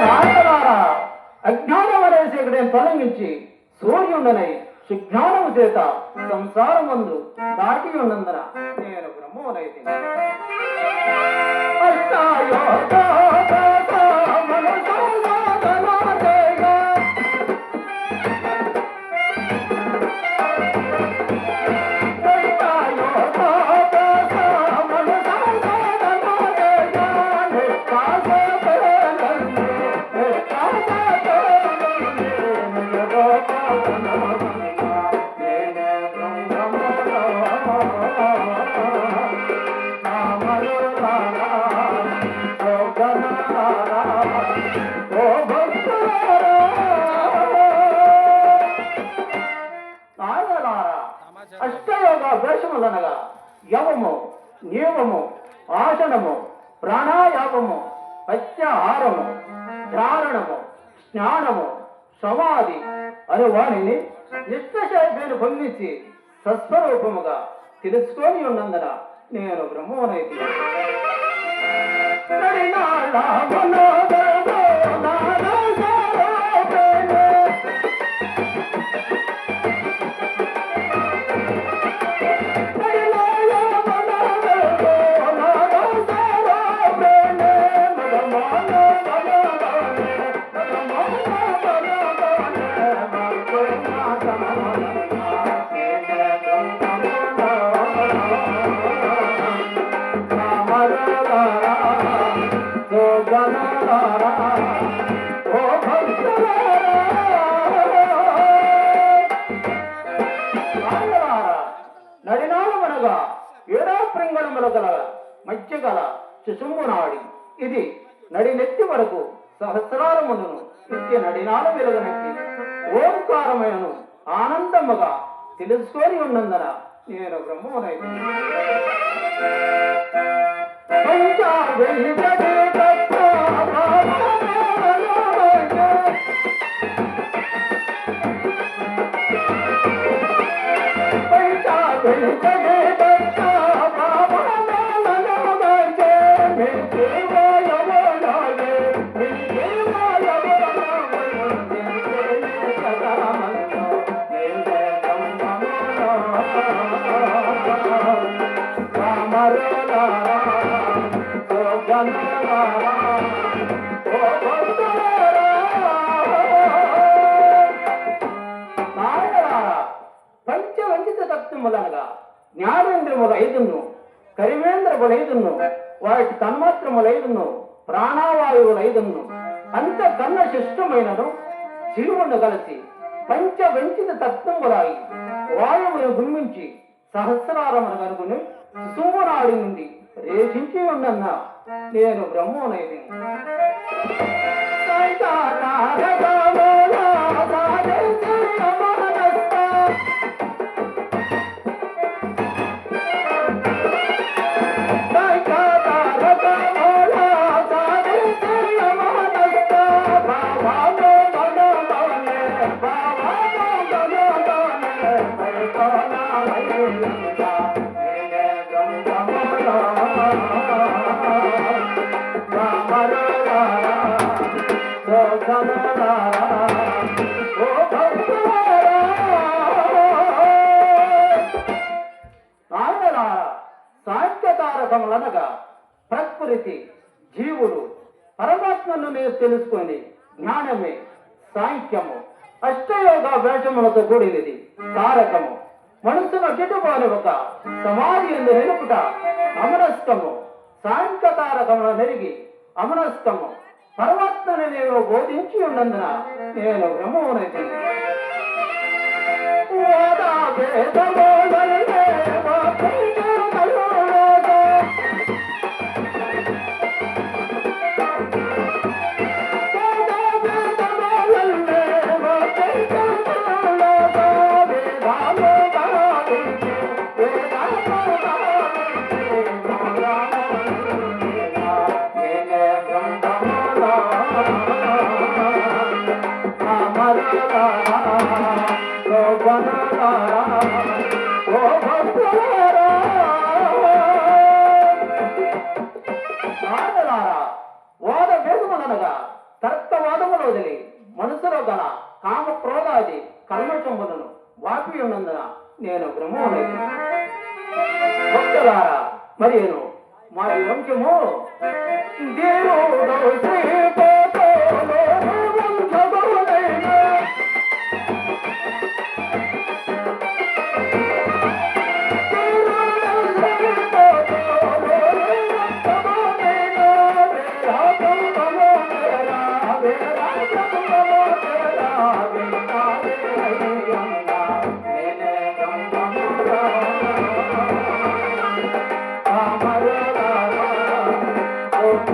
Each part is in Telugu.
నాయనలారా, అజ్ఞానం తొలగించి సూర్యుండనై సుజ్ఞానము చేత సంసారం ముందు దాటి ఉన్నందున నేను బ్రహ్మోనైతి అష్టయోగ వేషములనగా యవము నియమము ఆసనము ప్రాణాయామము ప్రత్యాహారము ధారణము స్నానము సమాధి అని వారిని నిత్యశైలిని పొందించి సస్వరూపముగా తెలుసుకొని ఉన్నందున నేను బ్రహ్మోనైతి నడినాళమనగా ఏడా ప్రింగళముల గల మధ్య గల శిశుంభునాడి ఇది నడినెత్తి వరకు సహస్రాల ముందును నిత్య నడినాల వెలుగనెత్తి ఓంకారమైనను ఆనందముగా తెలుసుకొని ఉన్నందున నేను బ్రహ్మోనైతే పంచావెల్లి జగే వాటి తన్మాత్రముల అంత కన్న శిష్టమైనను జీవును కలిసి పంచవంచిత తత్వములాయి వాయువును గుమ్మించి సహస్రారమును కనుగొని సుమనాడి నుండి రేషించి ఉండన్న నేను బ్రహ్మోనైతి వలనగా ప్రకృతి జీవులు పరమాత్మను మీరు తెలుసుకొని జ్ఞానమే సాహిత్యము అష్టయోగ వేషములతో కూడినది తారకము మనసును కిటుకోని ఒక సమాధి ఎందు నిలుపుట అమనస్కము సాంఖ్యతారకముల నెరిగి అమనస్కము పరమాత్మను నేను బోధించి ఉన్నందున నేను బ్రహ్మమునైతే కల్మషములను వాపి ఉన్నందున నేను బ్రహ్మలేదు భక్తులారా మరియును మా ఈ వంశము దేవుడు శ్రీపోతోలో వంశములైన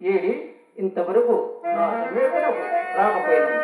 ఏడి ఇంతవరకు నా సమేతనకు రాకపోయింది